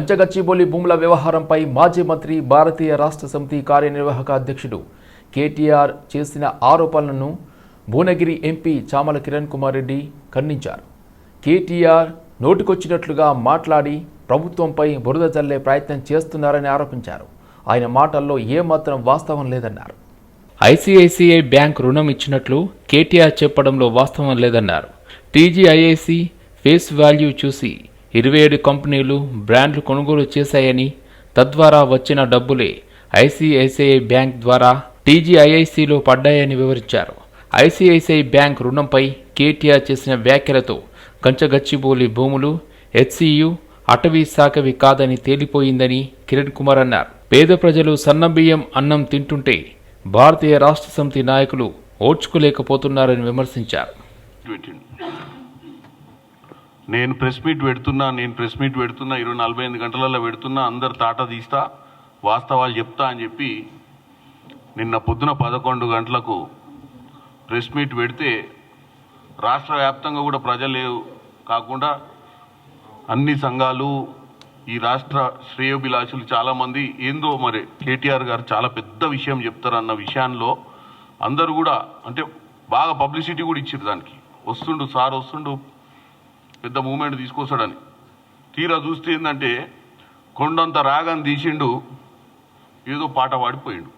పంచగచ్చిబౌలి భూముల వ్యవహారంపై మాజీ మంత్రి భారతీయ రాష్ట్ర సమితి కార్యనిర్వాహక అధ్యక్షుడు కేటీఆర్ చేసిన ఆరోపణలను భువనగిరి ఎంపీ చామల కిరణ్ కుమార్ రెడ్డి ఖండించారు. కేటీఆర్ నోటికొచ్చినట్లుగా మాట్లాడి ప్రభుత్వంపై బురద జల్లే ప్రయత్నం చేస్తున్నారని ఆరోపించారు. ఆయన మాటల్లో ఏమాత్రం వాస్తవం లేదన్నారు. ఐసిఐసిఐ బ్యాంక్ రుణం ఇచ్చినట్లు కేటీఆర్ చెప్పడంలో వాస్తవం లేదన్నారు. టీజీఐఐసి ఫేస్ వాల్యూ చూసి ఇరవై ఏడు కంపెనీలు బ్రాండ్లు కొనుగోలు చేశాయని తద్వారా వచ్చిన డబ్బులే ఐసిఐసిఐ బ్యాంక్ ద్వారా టీజీఐఐసిలో పడ్డాయని వివరించారు. ఐసిఐసిఐ బ్యాంక్ రుణంపై కేటీఆర్ చేసిన వ్యాఖ్యలతో కంచగచ్చిబోలి భూములు హెచ్సియు అటవీ శాఖవి కాదని తేలిపోయిందని కిరణ్ కుమార్ అన్నారు. పేద ప్రజలు సన్నబియ్యం అన్నం తింటుంటే భారతీయ రాష్ట్ర సమితి నాయకులు ఓడ్చుకోలేకపోతున్నారని విమర్శించారు. నేను ప్రెస్ మీట్ పెడుతున్నా నేను ప్రెస్ మీట్ పెడుతున్నా ఇరవై నలభై ఎనిమిది గంటలలో పెడుతున్నా అందరు తాట తీస్తా వాస్తవాలు చెప్తా అని చెప్పి నిన్న పొద్దున పదకొండు గంటలకు ప్రెస్ మీట్ పెడితే రాష్ట్ర వ్యాప్తంగా కూడా ప్రజలే కాకుండా అన్ని సంఘాలు ఈ రాష్ట్ర శ్రేయోభిలాషులు చాలామంది ఏందో మరి కేటీఆర్ గారు చాలా పెద్ద విషయం చెప్తారన్న విషయంలో అందరూ కూడా అంటే బాగా పబ్లిసిటీ కూడా ఇచ్చారు దానికి. వస్తుండు సార్ వస్తుండు పెద్ద మూమెంట్ తీసుకొస్తాడని. తీరా చూస్తే ఏంటంటే కొండంత రాగం తీసిండు ఏదో పాట పాడిపోయిండు.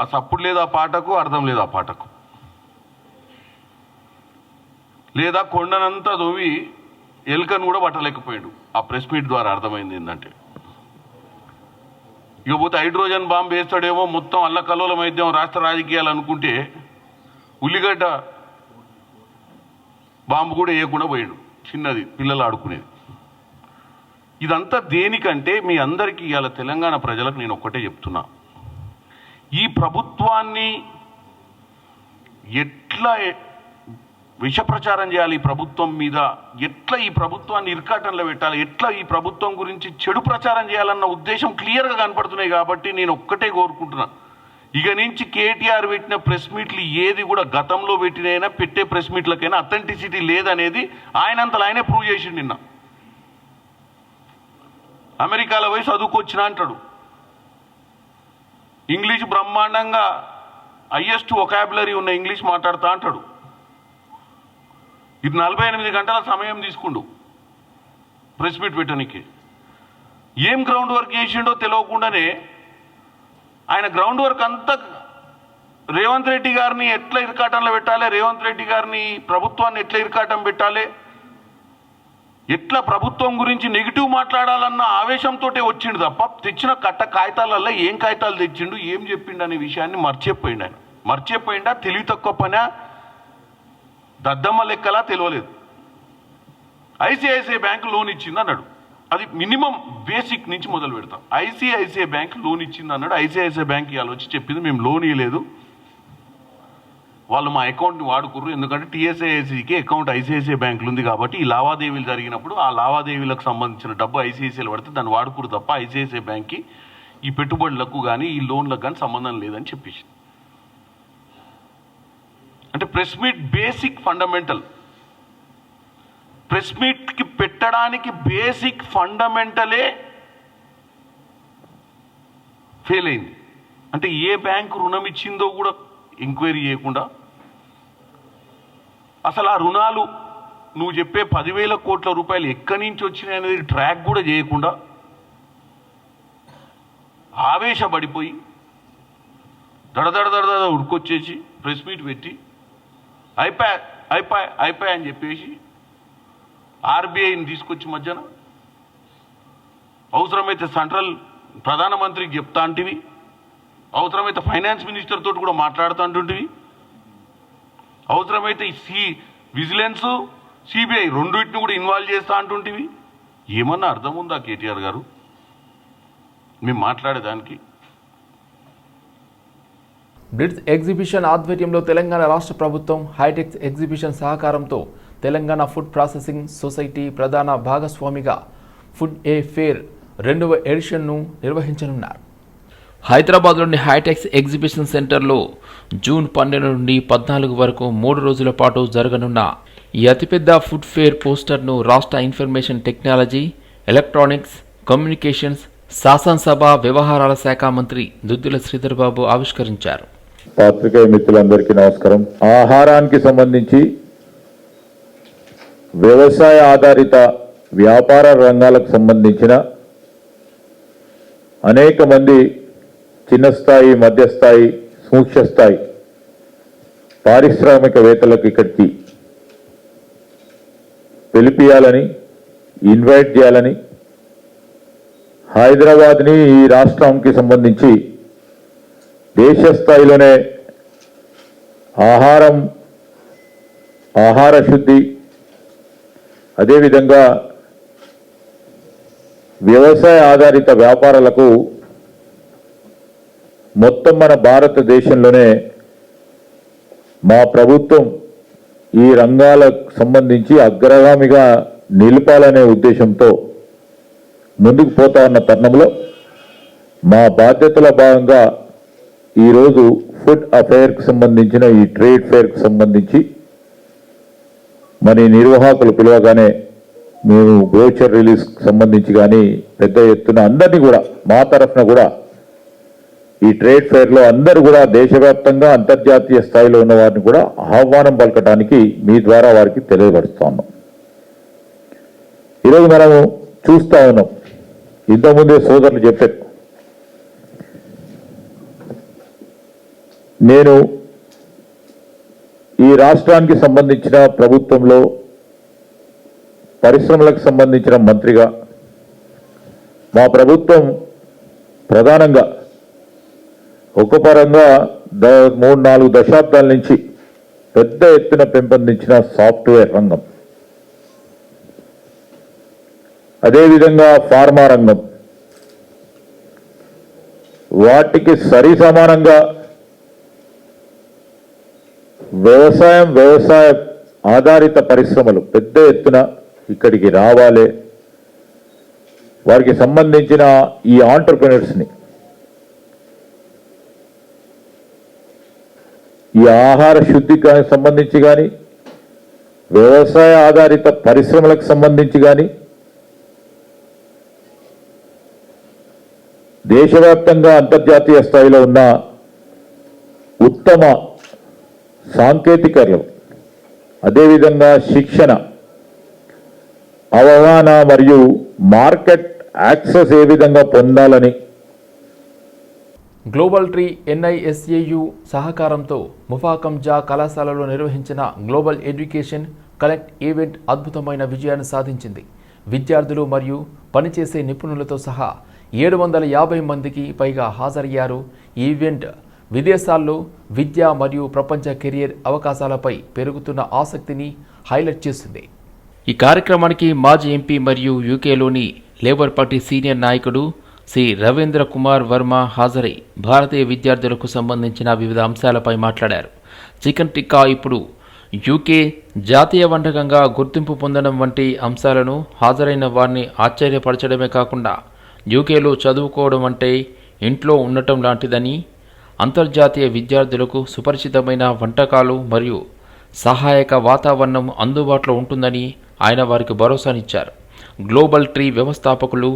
ఆ సప్పుడు లేదా పాటకు అర్థం లేదా పాటకు. లేదా కొండనంతా దొవి ఎలుకను కూడా పట్టలేకపోయాడు. ఆ ప్రెస్ మీట్ ద్వారా అర్థమైంది ఏంటంటే ఇకపోతే హైడ్రోజన్ బాంబు వేస్తాడేమో మొత్తం అల్లకల్లోలం అయిద్దాం రాష్ట్ర రాజకీయాలు అనుకుంటే ఉల్లిగడ్డ బాంబు కూడా వేయకుండా పోయాడు. చిన్నది పిల్లలు ఆడుకునేది. ఇదంతా దేనికంటే మీ అందరికీ ఇవాళ తెలంగాణ ప్రజలకు నేను ఒక్కటే చెప్తున్నా. ఈ ప్రభుత్వాన్ని ఎట్లా విషప్రచారం చేయాలి ఈ ప్రభుత్వం మీద? ఎట్లా ఈ ప్రభుత్వాన్ని ఇరకాటంలో పెట్టాలి? ఎట్లా ఈ ప్రభుత్వం గురించి చెడు ప్రచారం చేయాలన్న ఉద్దేశం క్లియర్గా కనపడుతున్నాయి కాబట్టి నేను ఒక్కటే కోరుకుంటున్నా. ఇక నుంచి కేటీఆర్ పెట్టిన ప్రెస్ మీట్లు ఏది కూడా గతంలో పెట్టినైనా పెట్టే ప్రెస్ మీట్లకైనా అథెంటిసిటీ లేదనేది ఆయనంతలో ఆయనే ప్రూవ్ చేసిండు నిన్న. అమెరికాలో పోయి చదువుకొచ్చిన అంటాడు. ఇంగ్లీష్ బ్రహ్మాండంగా హయ్యెస్ట్ ఒకాబులరీ ఉన్న ఇంగ్లీష్ మాట్లాడుతా అంటాడు. ఇది నలభై ఎనిమిది గంటల సమయం తీసుకుండు ప్రెస్ మీట్ పెట్టడానికి ఏం గ్రౌండ్ వర్క్ చేసిండో తెలియకుండానే ఆయన గ్రౌండ్ వర్క్ అంతా రేవంత్ రెడ్డి గారిని ఎట్లా ఇరకాటంలో పెట్టాలి? రేవంత్ రెడ్డి గారిని ప్రభుత్వాన్ని ఎట్లా ఇరకాటం పెట్టాలి? ఎట్లా ప్రభుత్వం గురించి నెగిటివ్ మాట్లాడాలన్న ఆవేశంతో వచ్చిండు తప్ప తెచ్చిన కట్ట కాగితాలల్లో ఏం కాగితాలు తెచ్చిండు ఏం చెప్పిండు అనే విషయాన్ని మర్చిపోయిండు ఆయన. మర్చిపోయిండా? తెలివి తక్కువ పనా దద్దమ్మ లెక్కలా తెలియలేదు ఐసిఐసిఐ బ్యాంకు లోన్ ఇచ్చింది అన్నాడు. అది మినిమం బేసిక్ నుంచి మొదలు పెడతాం. ఐసిఐసిఐ బ్యాంక్ లోన్ ఇచ్చింది అన్నాడు. ఐసిఐసిఐ బ్యాంక్ ఇవాళ వచ్చి చెప్పింది మేము లోన్ ఇవ్వలేదు వాళ్ళు మా అకౌంట్ని వాడుకుర్రు. ఎందుకంటే టీఎస్ఐఐసికి అకౌంట్ ఐసిఐసిఐ బ్యాంకులు ఉంది కాబట్టి ఈ లావాదేవీలు జరిగినప్పుడు ఆ లావాదేవీలకు సంబంధించిన డబ్బు ఐసిఐసిఐలు పడితే దాన్ని వాడుకురు తప్ప ఐసిఐసిఐ బ్యాంక్కి ఈ పెట్టుబడులకు కానీ ఈ లోన్లకు కానీ సంబంధం లేదని చెప్పేసి అంటే press meet basic fundamental press మీట్కి పెట్టడానికి బేసిక్ ఫండమెంటలే ఫెయిల్ అయింది. అంటే ఏ బ్యాంకు రుణం ఇచ్చిందో కూడా ఎంక్వైరీ చేయకుండా అసలు ఆ రుణాలు నువ్వు చెప్పే పదివేల కోట్ల రూపాయలు ఎక్కడి నుంచి వచ్చినాయి అనేది ట్రాక్ కూడా చేయకుండా ఆవేశపడిపోయి దడదడ దడదడ ఉడుకొచ్చేసి ప్రెస్ మీట్ పెట్టి అయిపోయా అయిపోయా అయిపోయా అని చెప్పేసి ఆర్బీఐని తీసుకొచ్చి మధ్యన అవసరమైతే సెంట్రల్ ప్రధానమంత్రికి చెప్తా అంటివి అవసరమైతే ఫైనాన్స్ మినిస్టర్ తోటి కూడా మాట్లాడుతూ అంటుంటివి అవసరమైతే సి విజిలెన్స్ సిబిఐ రెండింటిని కూడా ఇన్వాల్వ్ చేస్తా అంటుంటివి. ఏమన్నా అర్థం ఉందా కేటీఆర్ గారు? మేము మాట్లాడేదానికి. బ్రిడ్స్ ఎగ్జిబిషన్ ఆధ్వర్యంలో తెలంగాణ రాష్ట్ర ప్రభుత్వం హైటెక్ ఎగ్జిబిషన్ సహకారంతో తెలంగాణ ఫుడ్ ప్రాసెసింగ్ సొసైటీ ప్రధాన భాగస్వామిగా ఫుడ్ ఏ ఫేర్ రెండవ ఎడిషన్ను నిర్వహించనున్నారు. హైదరాబాద్లోని హైటెక్స్ ఎగ్జిబిషన్ సెంటర్లో జూన్ పన్నెండు నుండి పద్నాలుగు వరకు మూడు రోజుల పాటు జరగనున్న ఈ అతిపెద్ద ఫుడ్ ఫేర్ పోస్టర్ను రాష్ట్ర ఇన్ఫర్మేషన్ టెక్నాలజీ ఎలక్ట్రానిక్స్ కమ్యూనికేషన్స్ శాసనసభ వ్యవహారాల శాఖ మంత్రి దుద్దుల శ్రీధర్బాబు ఆవిష్కరించారు. పాత్రికేయ మిత్రులందరికీ నమస్కారం. ఆహారానికి సంబంధించి వ్యవసాయ ఆధారిత వ్యాపార రంగాలకు సంబంధించిన అనేక మంది చిన్న స్థాయి మధ్యస్థాయి సూక్ష్మ స్థాయి పారిశ్రామికవేత్తలకు ఇక్కడికి పిలిపియాలని ఇన్వైట్ చేయాలని హైదరాబాద్ని ఈ రాష్ట్రంకి సంబంధించి దేశ స్థాయిలోనే ఆహారం ఆహార శుద్ధి అదేవిధంగా వ్యవసాయ ఆధారిత వ్యాపారాలకు మొత్తం మన భారతదేశంలోనే మా ప్రభుత్వం ఈ రంగాలకు సంబంధించి అగ్రగామిగా నిలపాలనే ఉద్దేశంతో ముందుకు పోతా ఉన్న తరుణంలో మా బాధ్యతల భాగంగా ఈరోజు ఫుడ్ అఫైర్కి సంబంధించిన ఈ ట్రేడ్ ఫేర్కి సంబంధించి మరి నిర్వాహకులు పిలవగానే మేము గోచర్ రిలీజ్ సంబంధించి కానీ పెద్ద ఎత్తున అందరినీ కూడా మా తరఫున కూడా ఈ ట్రేడ్ ఫేర్లో అందరూ కూడా దేశవ్యాప్తంగా అంతర్జాతీయ స్థాయిలో ఉన్న వారిని కూడా ఆహ్వానం పలకటానికి మీ ద్వారా వారికి తెలియపరుస్తా ఉన్నాం. ఈరోజు మనము చూస్తూ ఉన్నాం. ఇంతకుముందే సోదరులు చెప్పారు. నేను రాష్ట్రానికి సంబంధించిన ప్రభుత్వంలో పరిశ్రమలకు సంబంధించిన మంత్రిగా మా ప్రభుత్వం ప్రధానంగా ఒక పరంగా ద మూడు నాలుగు దశాబ్దాల నుంచి పెద్ద ఎత్తున పెంపొందించిన సాఫ్ట్వేర్ రంగం. అదేవిధంగా ఫార్మా రంగం. వాటికి సరి సమానంగా వ్యవసాయం వ్యవసాయ ఆధారిత పరిశ్రమలు పెద్ద ఎత్తున ఇక్కడికి రావాలి. వారికి సంబంధించిన ఈ ఆంటర్ప్రినర్స్ని ఈ ఆహార శుద్ధికి సంబంధించి కానీ వ్యవసాయ ఆధారిత పరిశ్రమలకు సంబంధించి కానీ దేశవ్యాప్తంగా అంతర్జాతీయ స్థాయిలో ఉన్న ఉత్తమ సాంకేతికలు అదేవిధంగా శిక్షణ అవగాహన మరియు మార్కెట్ యాక్సెస్ ఏ విధంగా పొందాలని. గ్లోబల్ ట్రీ ఎన్ఐఎస్ఏయు సహకారంతో ముఫాకంజా కళాశాలలో నిర్వహించిన గ్లోబల్ ఎడ్యుకేషన్ కలెక్ట్ ఈవెంట్ అద్భుతమైన విజయాన్ని సాధించింది. విద్యార్థులు మరియు పనిచేసే నిపుణులతో సహా ఏడు వందల యాభై మందికి పైగా హాజరయ్యారు. ఈవెంట్ విదేశాల్లో విద్య మరియు ప్రపంచ కెరియర్ అవకాశాలపై పెరుగుతున్న ఆసక్తిని హైలైట్ చేసింది. ఈ కార్యక్రమానికి మాజీ ఎంపీ మరియు యూకేలోని లేబర్ పార్టీ సీనియర్ నాయకుడు శ్రీ రవీంద్ర కుమార్ వర్మ హాజరై భారతీయ విద్యార్థులకు సంబంధించిన వివిధ అంశాలపై మాట్లాడారు. చికెన్ టిక్కా ఇప్పుడు యూకే జాతీయ వంటకంగా గుర్తింపు పొందడం వంటి అంశాలను హాజరైన వారిని ఆశ్చర్యపరచడమే కాకుండా యూకేలో చదువుకోవడం అంటే ఇంట్లో ఉండటం లాంటిదని అంతర్జాతీయ విద్యార్థులకు సుపరిచితమైన వంటకాలు మరియు సహాయక వాతావరణం అందుబాటులో ఉంటుందని ఆయన వారికి భరోసానిచ్చారు. గ్లోబల్ ట్రీ వ్యవస్థాపకులు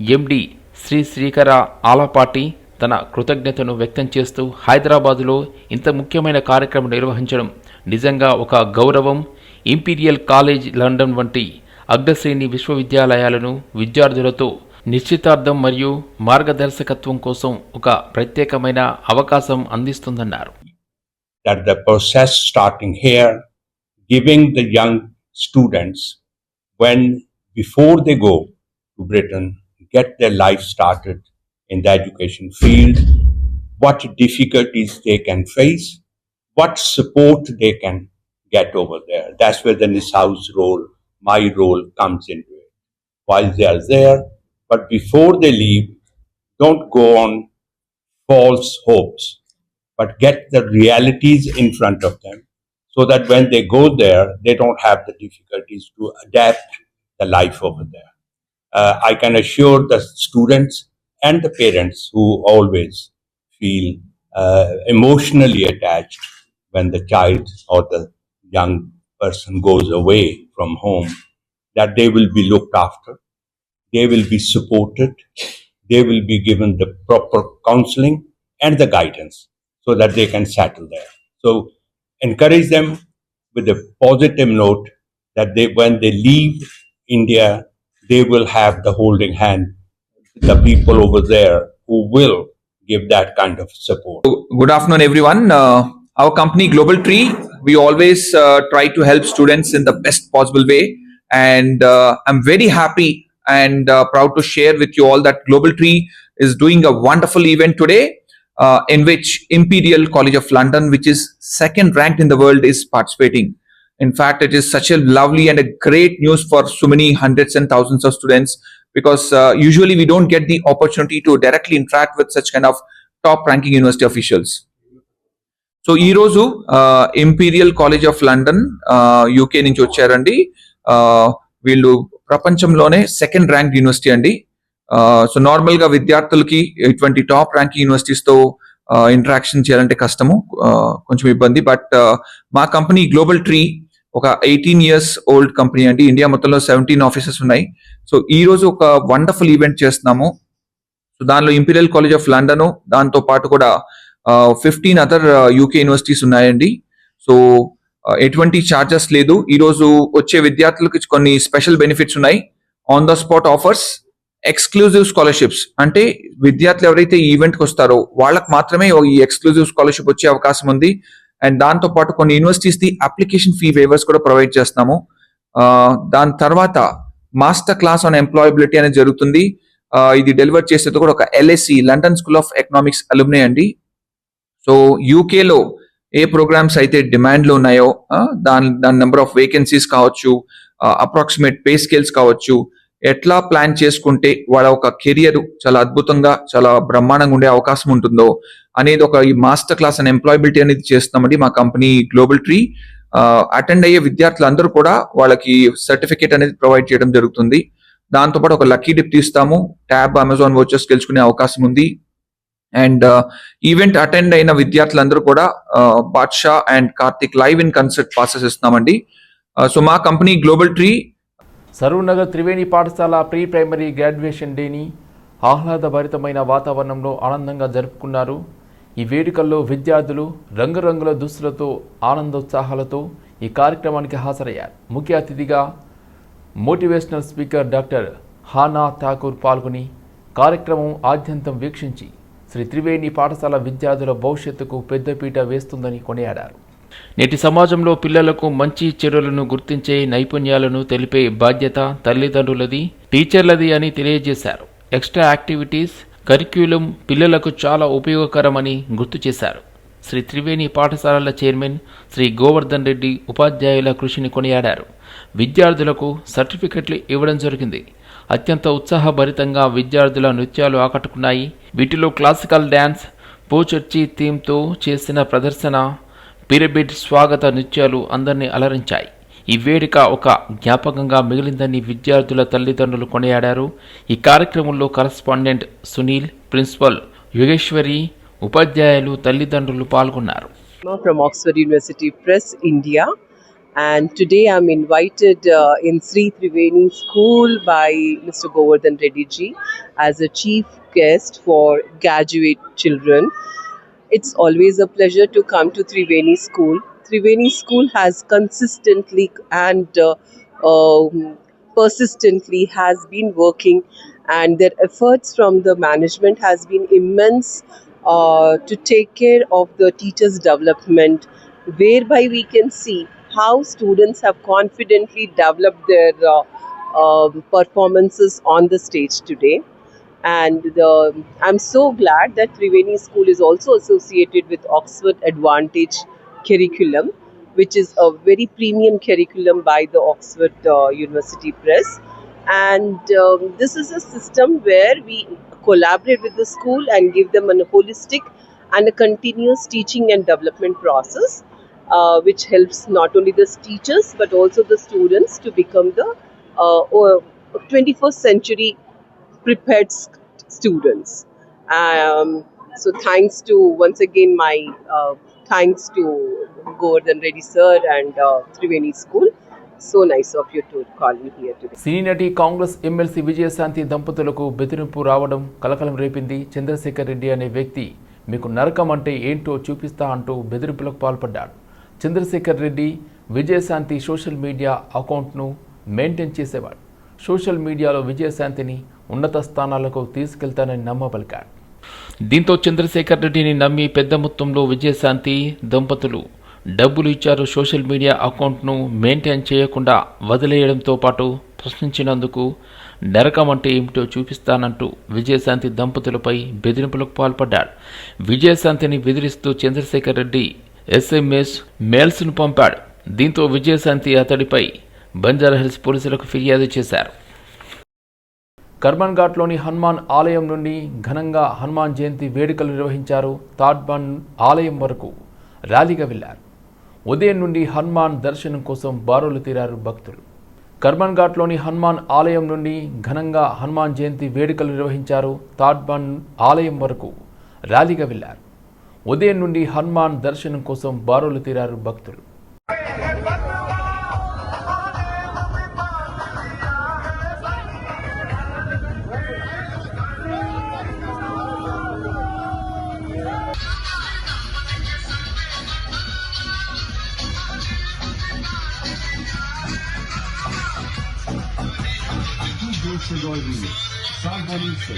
ఎండి శ్రీ శ్రీకర ఆలపాటి తన కృతజ్ఞతను వ్యక్తం చేస్తూ హైదరాబాదులో ఇంత ముఖ్యమైన కార్యక్రమం నిర్వహించడం నిజంగా ఒక గౌరవం. ఇంపీరియల్ కాలేజ్ లండన్ వంటి అగ్రశ్రేణి విశ్వవిద్యాలయాలను విద్యార్థులతో నిశ్చితార్థం మరియు మార్గదర్శకత్వం కోసం ఒక ప్రత్యేకమైన అవకాశం అందిస్తుందన్నారు. Starting here giving the young students when before they go Britain get the life started in the education field what difficulties they can face what support they can get over there that's whether నిస్ house role my role comes into it are there but before they leave, don't go on false hopes but get the realities in front of them so that when they go there, they don't have the difficulties to adapt the life over there. Uh, I can assure the students and the parents who always feel uh, emotionally attached when the child or the young person goes away from home that they will be looked after. They will be supported, they will be given the proper counseling and the guidance so that they can settle there. So encourage them with a positive note that they, when they leave India, they will have the holding hand, the people over there who will give that kind of support. Good afternoon, everyone. Uh, our company Global Tree, we always uh, try to help students in the best possible way, and uh, I'm very happy and uh, proud to share with you all that Global Tree is doing a wonderful event today, uh, in which Imperial College of London, which is second ranked in the world, is participating. In fact, it is such a lovely and a great news for so many hundreds and thousands of students because uh, usually we don't get the opportunity to directly interact with such kind of top ranking university officials. So ఈ రోజు Imperial College of London UK నుంచి వచ్చారండి ఆ, వీళ్ళు ప్రపంచంలోనే second rank university అండి. So నార్మల్గా విద్యార్థులకి ఇటువంటి టాప్ ర్యాంక్ యూనివర్సిటీస్తో ఇంటరాక్షన్ చేయాలంటే కష్టము కొంచెం ఇబ్బంది. బట్ మా కంపెనీ గ్లోబల్ ట్రీ ఒక ఎయిటీన్ ఇయర్స్ ఓల్డ్ కంపెనీ అండి. ఇండియా మొత్తంలో సెవెంటీన్ ఆఫీసెస్ ఉన్నాయి. సో ఈ రోజు ఒక వండర్ఫుల్ ఈవెంట్ చేస్తున్నాము. సో దానిలో ఇంపీరియల్ కాలేజ్ ఆఫ్ లండన్ దాంతో పాటు కూడా ఫిఫ్టీన్ అదర్ యూకే యూనివర్సిటీస్ ఉన్నాయండి. సో ఎటువంటి ఛార్జెస్ లేదు. ఈరోజు వచ్చే విద్యార్థులకు కొన్ని స్పెషల్ బెనిఫిట్స్ ఉన్నాయి. On the spot offers exclusive scholarships అంటే విద్యార్థులు ఎవరైతే ఈ ఈవెంట్కి వస్తారో వాళ్ళకి మాత్రమే ఈ ఎక్స్క్లూజివ్ స్కాలర్షిప్ వచ్చే అవకాశం ఉంది. అండ్ దాంతో పాటు కొన్ని universities the application fee waivers కూడా ప్రొవైడ్ చేస్తున్నాము. దాని తర్వాత మాస్టర్ క్లాస్ ఆన్ ఎంప్లాయబిలిటీ అనేది జరుగుతుంది. ఇది డెలివర్ చేసేది కూడా ఒక LSE London School of Economics alumni అండి. సో యూకేలో ఏ ప్రోగ్రామ్స్ అయితే డిమాండ్లో ఉన్నాయో దాని దాని నెంబర్ ఆఫ్ వేకెన్సీస్ కావచ్చు అప్రాక్సిమేట్ పే స్కేల్స్ కావచ్చు ఎట్లా ప్లాన్ చేసుకుంటే వాళ్ళ ఒక కెరియర్ చాలా అద్భుతంగా చాలా బ్రహ్మాండంగా ఉండే అవకాశం ఉంటుందో అనేది ఒక ఈ మాస్టర్ క్లాస్ అండ్ ఎంప్లాయబిలిటీ అనేది చేస్తామండి మా కంపెనీ గ్లోబల్ ట్రీ అటెండ్ అయ్యే విద్యార్థులందరూ కూడా వాళ్ళకి సర్టిఫికేట్ అనేది ప్రొవైడ్ చేయడం జరుగుతుంది. దాంతో పాటు ఒక లక్కీ డిప్ తీస్తాము. ట్యాబ్ అమెజాన్ వచ్చర్స్ గెలుచుకునే అవకాశం ఉంది. అండ్ ఈవెంట్ అటెండ్ అయిన విద్యార్థులందరూ కూడా Badshah and Karthik live in concert passes ఇస్తున్నామండి సో మా company Global Tree Saroornagar Triveni పాఠశాల ప్రీ ప్రైమరీ గ్రాడ్యుయేషన్ డేని ఆహ్లాదభరితమైన వాతావరణంలో ఆనందంగా జరుపుకున్నారు. ఈ వేడుకల్లో విద్యార్థులు రంగురంగుల దుస్తులతో ఆనందోత్సాహాలతో ఈ కార్యక్రమానికి హాజరయ్యారు. ముఖ్య అతిథిగా motivational speaker doctor Hana Thakur పాల్గొని కార్యక్రమం ఆద్యంతం వీక్షించి శ్రీ త్రివేణి పాఠశాల విద్యార్థుల భవిష్యత్తుకు పెద్దపీట వేస్తుందని కొనియాడారు. నేటి సమాజంలో పిల్లలకు మంచి చెడులను గుర్తించే నైపుణ్యాలను తెలిపే బాధ్యత తల్లిదండ్రులది టీచర్లది అని తెలియజేశారు. ఎక్స్ట్రా యాక్టివిటీస్ కరిక్యులం పిల్లలకు చాలా ఉపయోగకరమని గుర్తు చేశారు. శ్రీ త్రివేణి పాఠశాలల చైర్మన్ శ్రీ గోవర్ధన్ రెడ్డి ఉపాధ్యాయుల కృషిని కొనియాడారు. విద్యార్థులకు సర్టిఫికెట్లు ఇవ్వడం జరిగింది. అత్యంత ఉత్సాహభరితంగా విద్యార్థుల నృత్యాలు ఆకట్టుకున్నాయి. వీటిలో క్లాసికల్ డ్యాన్స్ పోచర్చి థీమ్తో చేసిన ప్రదర్శన పిరమిడ్ స్వాగత నృత్యాలు అందరినీ అలరించాయి. ఈ వేడుక ఒక జ్ఞాపకంగా మిగిలిందని విద్యార్థుల తల్లిదండ్రులు కొనియాడారు. ఈ కార్యక్రమంలో కరస్పాండెంట్ సునీల్ ప్రిన్సిపల్ యోగేశ్వరి ఉపాధ్యాయులు తల్లిదండ్రులు పాల్గొన్నారు. From Oxford University Press India And today I'm invited uh, in Sri Triveni School by Mr. Govardhan Reddy as a chief guest for graduate children. It's always a pleasure to come to Triveni School. Triveni School has consistently and uh, um, persistently has been working and their efforts from the management has been immense uh, to take care of the teachers development whereby we can see how students have confidently developed their uh, um performances on the stage today. And the, i'm so glad that triveni school is also associated with oxford advantage curriculum which is a very premium curriculum by the oxford uh, university press. And um, this is a system where we collaborate with the school and give them a holistic and a continuous teaching and development process uh, which helps not only the teachers but also the students to become the uh, 21st century prepared students um, so thanks to once again my uh, thanks to Gordon Reddy sir and uh, Triveni school So nice of you to call me here today. Cine నటి Congress MLC Vijayashanti దంపతులకు బెదిరింపు రావడం కలకలం రేపింది చంద్రశేఖర్ రెడ్డి అనే వ్యక్తి మీకు నరకం అంటే ఏంటో చూపిస్తా అంటూ బెదిరింపులకు పాల్పడ్డాడు చంద్రశేఖర్ రెడ్డి విజయశాంతి సోషల్ మీడియా అకౌంట్ను మెయింటైన్ చేసేవాడు. సోషల్ మీడియాలో విజయశాంతిని ఉన్నత స్థానాలకు తీసుకెళ్తానని నమ్మబలికాడు. దీంతో చంద్రశేఖర్ రెడ్డిని నమ్మి పెద్ద మొత్తంలో విజయశాంతి దంపతులు డబ్బులు ఇచ్చారు. సోషల్ మీడియా అకౌంట్ను మెయింటైన్ చేయకుండా వదిలేయడంతో పాటు ప్రశ్నించినందుకు నరకం అంటే ఏమిటో చూపిస్తానంటూ విజయశాంతి దంపతులపై బెదిరింపులకు పాల్పడ్డాడు. విజయశాంతిని బెదిరిస్తూ చంద్రశేఖర్ రెడ్డి ఎస్ఎంఎస్ మెయిల్స్ను పంపాడు. దీంతో విజయశాంతి అతడిపై బంజారాహిల్స్ పోలీసులకు ఫిర్యాదు చేశారు. కర్మన్ ఘాట్లోని హనుమాన్ ఆలయం నుండి ఘనంగా హనుమాన్ జయంతి వేడుకలు నిర్వహించారు తాడ్బన్ ఆలయం వరకు ర్యాలీగా వెళ్ళారు. ఉదయం నుండి హనుమాన్ దర్శనం కోసం బారులు తీరారు భక్తులు. కర్మన్ ఘాట్లోని హనుమాన్ ఆలయం నుండి ఘనంగా హనుమాన్ జయంతి వేడుకలు నిర్వహించారు తాడ్బన్ ఆలయం వరకు ర్యాలీగా వెళ్ళారు. ఉదయం నుండి హనుమాన్ దర్శనం కోసం బారులు తీరారు భక్తులు. Polizei doldurdu. Sağ polisi.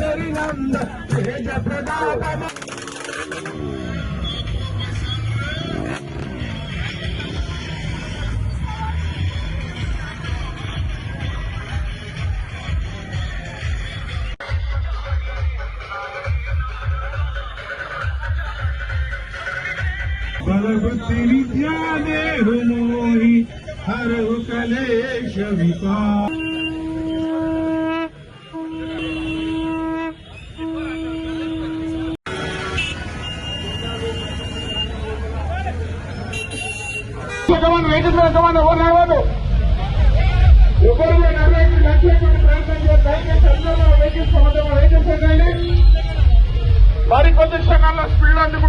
సరినంద Teja बलबुद्धि विद्या देहु मोहि हरहु कलेश विकार ఎవరు నలభై లక్షల ప్రయత్నం చేస్తారు అందరూ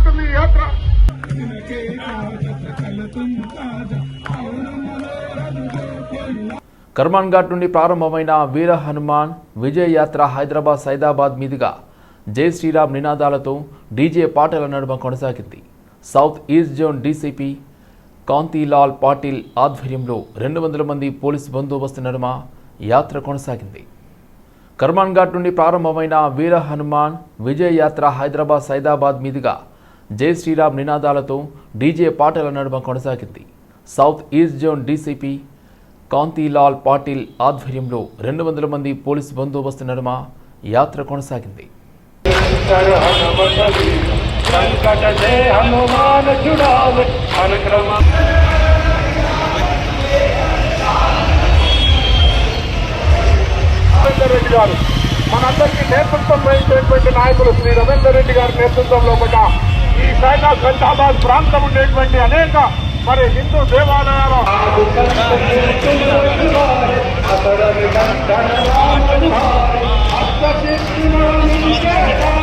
వెహికల్స్ కర్మాన్ ఘాట్ నుండి ప్రారంభమైన వీర హనుమాన్ విజయ్ యాత్ర హైదరాబాద్ సైదాబాద్ మీదుగా జై శ్రీరామ్ నినాదాలతో డీజే పాటల నడుమ కొనసాగింది. South east zone DCP Kantilal Patil ఆధ్వర్యంలో రెండు వందల మంది పోలీస్ బందోబస్తు నడుమ యాత్ర కొనసాగింది. కర్మాన్ ఘాట్ నుండి ప్రారంభమైన వీర హనుమాన్ విజయ యాత్ర హైదరాబాద్ సైదాబాద్ మీదుగా జై శ్రీరామ్ నినాదాలతో డీజే పాటల నడుమ కొనసాగింది. South east zone DCP Kantilal Patil ఆధ్వర్యంలో రెండు వందల మంది పోలీస్ బందోబస్తు నడుమ యాత్ర కొనసాగింది. రవీందర్ రెడ్డి గారు మనందరికీ నేతృత్వం వహించేటువంటి నాయకులు శ్రీ రవీందర్ రెడ్డి గారి నేతృత్వంలో కూడా ఈ శాఖ గంటాబాద్ ప్రాంతం ఉండేటువంటి అనేక మరి హిందూ దేవాలయాల ఉన్నటువంటి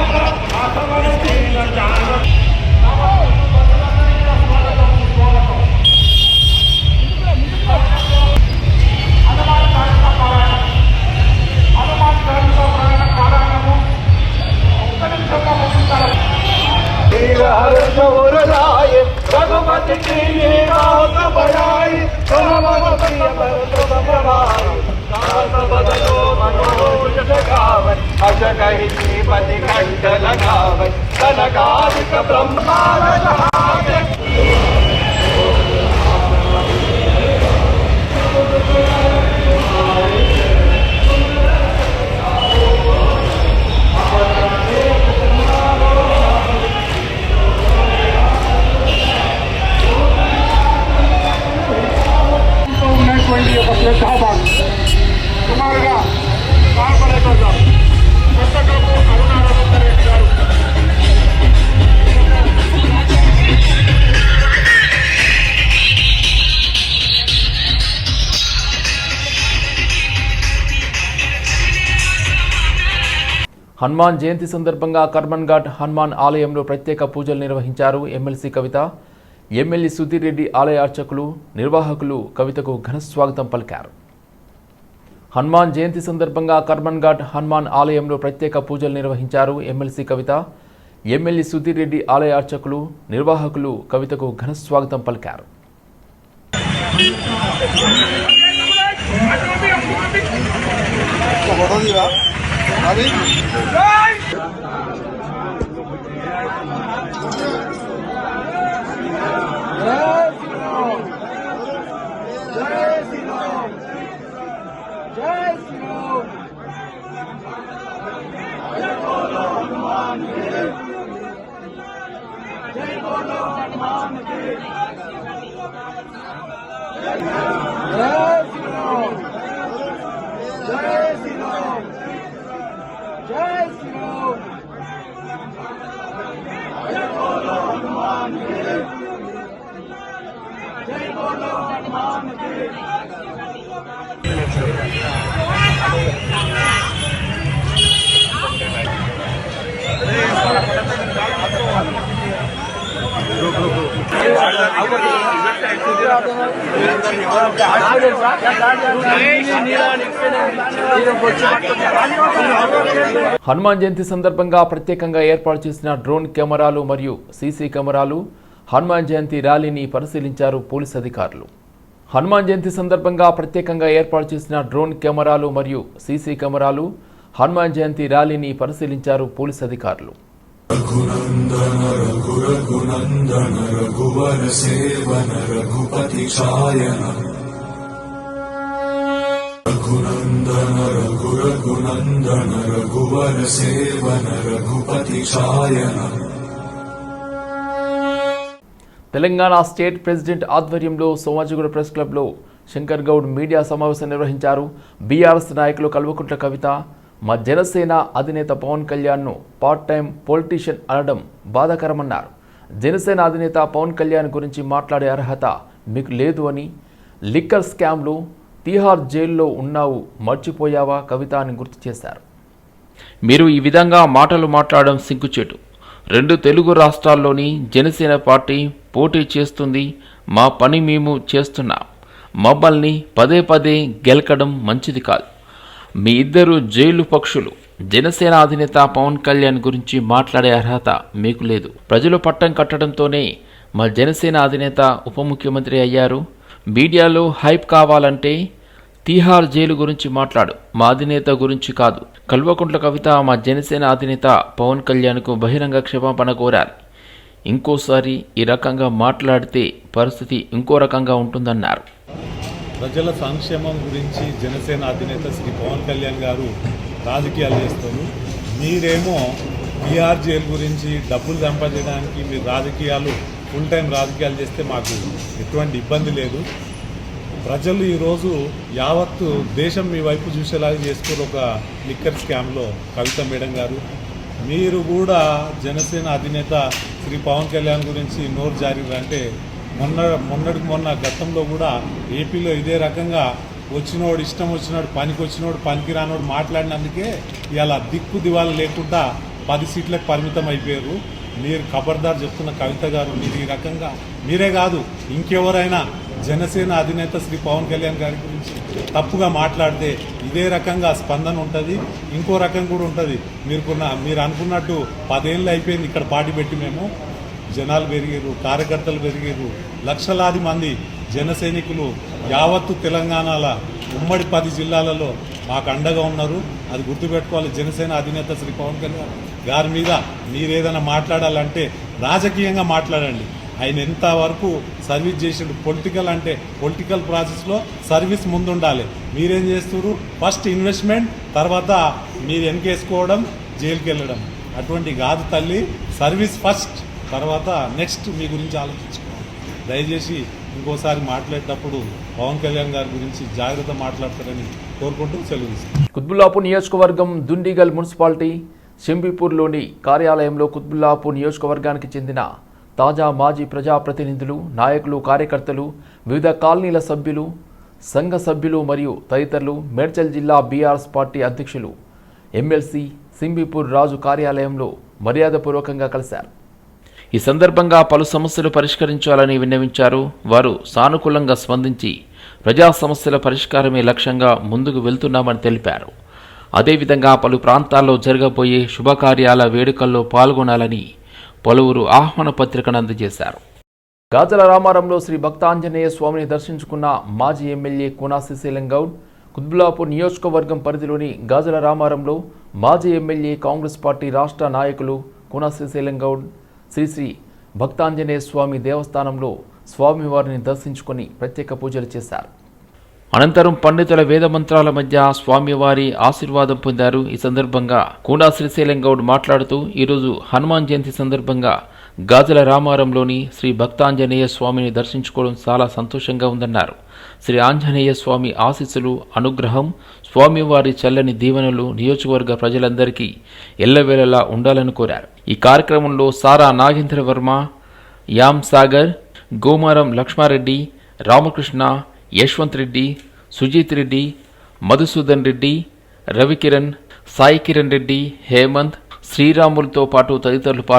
హనుమాన్ జయంతి సందర్భంగా కర్మన్ ఘాట్ హనుమాన్ ఆలయంలో ప్రత్యేక పూజలు నిర్వహించారు ఎమ్మెల్సీ కవిత. ఎమ్మెల్యే సుధీర్ రెడ్డి ఆలయ అర్చకులు నిర్వాహకులు కవితకు ఘన స్వాగతం పలికారు. హనుమాన్ జయంతి సందర్భంగా కర్మన్ ఘాట్ హనుమాన్ ఆలయంలో ప్రత్యేక పూజలు నిర్వహించారు ఎమ్మెల్సీ కవిత. ఎమ్మెల్యే సుధీర్ రెడ్డి ఆలయ అర్చకులు నిర్వాహకులు కవితకు ఘన స్వాగతం పలికారు హనుమాన్ జయంతి సందర్భంగా ప్రత్యేకంగా ఏర్పాటు చేసిన డ్రోన్ కెమెరాలు మరియు సీసీ కెమెరాలు హనుమాన్ జయంతి ర్యాలీని పరిశీలించారు పోలీస్ అధికారులు. హనుమాన్ జయంతి సందర్భంగా ప్రత్యేకంగా ఏర్పాటు చేసిన డ్రోన్ కెమెరాలు మరియు సీసీ కెమెరాలు హనుమాన్ జయంతి ర్యాలీని పరిశీలించారు పోలీస్ అధికారులు. తెలంగాణ స్టేట్ ప్రెసిడెంట్ ఆధ్వర్యంలో సోమాజిగూడ ప్రెస్ క్లబ్లో శంకర్ గౌడ్ మీడియా సమావేశం నిర్వహించారు. బీఆర్ఎస్ నాయకులు కల్వకుంట్ల కవిత మా జనసేన అధినేత పవన్ కళ్యాణ్ను పార్ట్ టైం పొలిటీషియన్ అనడం బాధాకరమన్నారు. జనసేన అధినేత పవన్ కళ్యాణ్ గురించి మాట్లాడే అర్హత మీకు లేదు అని లిక్కర్ స్కామ్లు తీహార్ జైల్లో ఉన్నావు మర్చిపోయావా కవిత అని గుర్తు చేశారు. మీరు ఈ విధంగా మాటలు మాట్లాడడం సిగ్గుచేటు. రెండు తెలుగు రాష్ట్రాల్లోని జనసేన పార్టీ పోటీ చేస్తుంది మా పని మేము చేస్తున్నాం. మమ్మల్ని పదే పదే గెలకడం మంచిది కాదు. మీ ఇద్దరు జైలు పక్షులు. జనసేన అధినేత పవన్ కళ్యాణ్ గురించి మాట్లాడే అర్హత మీకు లేదు. ప్రజలు పట్టం కట్టడంతోనే మా జనసేన అధినేత ఉప ముఖ్యమంత్రి అయ్యారు. మీడియాలో హైప్ కావాలంటే తీహార్ జైలు గురించి మాట్లాడు. మా అధినేత గురించి కాదు. కల్వకుంట్ల కవిత మా జనసేన అధినేత పవన్ కళ్యాణ్కు బహిరంగ క్షమాపణ కోరారు. ఇంకోసారి ఈ రకంగా మాట్లాడితే పరిస్థితి ఇంకో రకంగా ఉంటుందన్నారు. ప్రజల సంక్షేమం గురించి జనసేన అధినేత శ్రీ పవన్ కళ్యాణ్ గారు రాజకీయాలు చేస్తారు. మీరేమో బీఆర్ జైలు గురించి డబ్బులు సంపాదించడానికి మీరు రాజకీయాలు ఫుల్ టైం రాజకీయాలు చేస్తే మాకు ఎటువంటి ఇబ్బంది లేదు. ప్రజలు ఈరోజు యావత్తు దేశం మీ వైపు చూసేలాగా చేసుకుని ఒక లిక్కర్ స్కామ్లో కవిత మేడం గారు. మీరు కూడా జనసేన అధినేత శ్రీ పవన్ కళ్యాణ్ గురించి నోరు జారీరంటే మొన్న మొన్నటికి మొన్న గతంలో కూడా ఏపీలో ఇదే రకంగా వచ్చినోడు ఇష్టం వచ్చినోడు పనికి వచ్చినోడు పనికి రానోడు మాట్లాడినందుకే ఇలా దిక్కు దివాలు లేకుండా పది సీట్లకు పరిమితం అయిపోయారు. మీరు ఖబర్దార్ చెప్తున్న కవిత గారు మీరు ఈ రకంగా మీరే కాదు ఇంకెవరైనా జనసేన అధినేత శ్రీ పవన్ కళ్యాణ్ గారి గురించి తప్పుగా మాట్లాడితే ఇదే రకంగా స్పందన ఉంటుంది ఇంకో రకం కూడా ఉంటుంది. మీరు మీరు అనుకున్నట్టు పదేళ్ళు అయిపోయింది ఇక్కడ పార్టీ పెట్టి మేము. జనాలు పెరిగారు కార్యకర్తలు పెరిగారు లక్షలాది మంది జన సైనికులు యావత్తు తెలంగాణల ఉమ్మడి పది జిల్లాలలో మాకు అండగా ఉన్నారు. అది గుర్తుపెట్టుకోవాలి. జనసేన అధినేత శ్రీ పవన్ కళ్యాణ్ గారి మీద మీరేదైనా మాట్లాడాలంటే రాజకీయంగా మాట్లాడండి. ఆయన ఎంత వరకు సర్వీస్ చేసిండు పొలిటికల్ అంటే పొలిటికల్ ప్రాసెస్లో సర్వీస్ ముందుండాలి. మీరేం చేస్తున్నారు ఫస్ట్ ఇన్వెస్ట్మెంట్ తర్వాత మీరు వెనకేసుకోవడం జైలుకి వెళ్ళడం అటువంటి కాదు తల్లి. Service first. తర్వాత నెక్స్ట్ మీ గురించి ఆలోచించుకోవాలి. దయచేసి ఇంకోసారి మాట్లాడేటప్పుడు పవన్ కళ్యాణ్ గారి గురించి జాగ్రత్త మాట్లాడతారని కోరుకుంటూ సెలవు కుత్బుల్లాపూర్ నియోజకవర్గం దుండిగల్ మున్సిపాలిటీ షంబీపూర్లోని కార్యాలయంలో కుత్బుల్లాపూర్ నియోజకవర్గానికి చెందిన తాజా మాజీ ప్రజాప్రతినిధులు నాయకులు కార్యకర్తలు వివిధ కాలనీల సభ్యులు సంఘ సభ్యులు మరియు తదితరులు మేడ్చల్ జిల్లా బీఆర్ఎస్ పార్టీ అధ్యక్షులు ఎమ్మెల్సీ సింబీపూర్ రాజు కార్యాలయంలో మర్యాదపూర్వకంగా కలిశారు. ఈ సందర్భంగా పలు సమస్యలు పరిష్కరించాలని విన్నవించారు. వారు సానుకూలంగా స్పందించి ప్రజా సమస్యల పరిష్కారమే లక్ష్యంగా ముందుకు వెళ్తున్నామని తెలిపారు. అదేవిధంగా పలు ప్రాంతాల్లో జరగబోయే శుభకార్యాల వేడుకల్లో పాల్గొనాలని పలువురు ఆహ్వాన పత్రికను అందజేశారు. గాజల రామారంలో శ్రీ భక్తాంజనేయ స్వామిని దర్శించుకున్న మాజీ ఎమ్మెల్యే కూనా గౌడ్ కుద్బులాపూర్ నియోజకవర్గం పరిధిలోని గాజల రామారంలో మాజీ ఎమ్మెల్యే కాంగ్రెస్ పార్టీ రాష్ట్ర నాయకులు కూనా గౌడ్ శ్రీశ్రీ భక్తాంజనేయ స్వామి దేవస్థానంలో స్వామివారిని దర్శించుకొని ప్రత్యేక పూజలు చేశారు. అనంతరం పండితుల వేద మంత్రాల మధ్య స్వామివారి ఆశీర్వాదం పొందారు. ఈ సందర్భంగా కూనా శ్రీశైలం గౌడ్ మాట్లాడుతూ ఈరోజు హనుమాన్ జయంతి సందర్భంగా గాజుల రామారంలోని శ్రీ భక్తాంజనేయ స్వామిని దర్శించుకోవడం చాలా సంతోషంగా ఉందన్నారు. శ్రీ ఆంజనేయ స్వామి ఆశీస్సులు అనుగ్రహం స్వామివారి చల్లని దీవెనలు నియోజకవర్గ ప్రజలందరికీ ఎల్లవేళలా ఉండాలని కోరారు. ఈ కార్యక్రమంలో సారా నాగేంద్ర వర్మ యామ్ సాగర్ గోమారం లక్ష్మారెడ్డి రామకృష్ణ యశ్వంత్ రెడ్డి సుజీత్ రెడ్డి మధుసూదన్ రెడ్డి రవికిరణ్ సాయి కిరణ్ రెడ్డి హేమంత్ శ్రీరాములతో పాటు తదితరులు పాల్గొన్నారు.